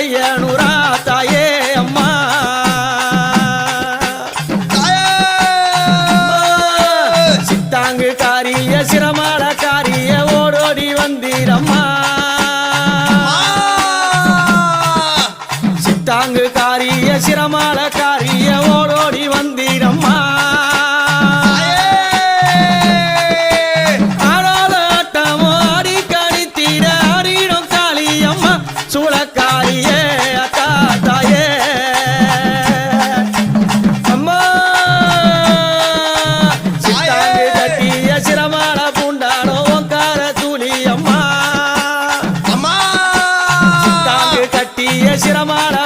ஐயனுரா தாயே அம்மா. சித்தாங்கு காரிய சிரமால காரிய ஓடோடி வந்தீரம்மா. சித்தாங்கு காரிய சிரமால காரிய ஓடோ சீக்கிரமான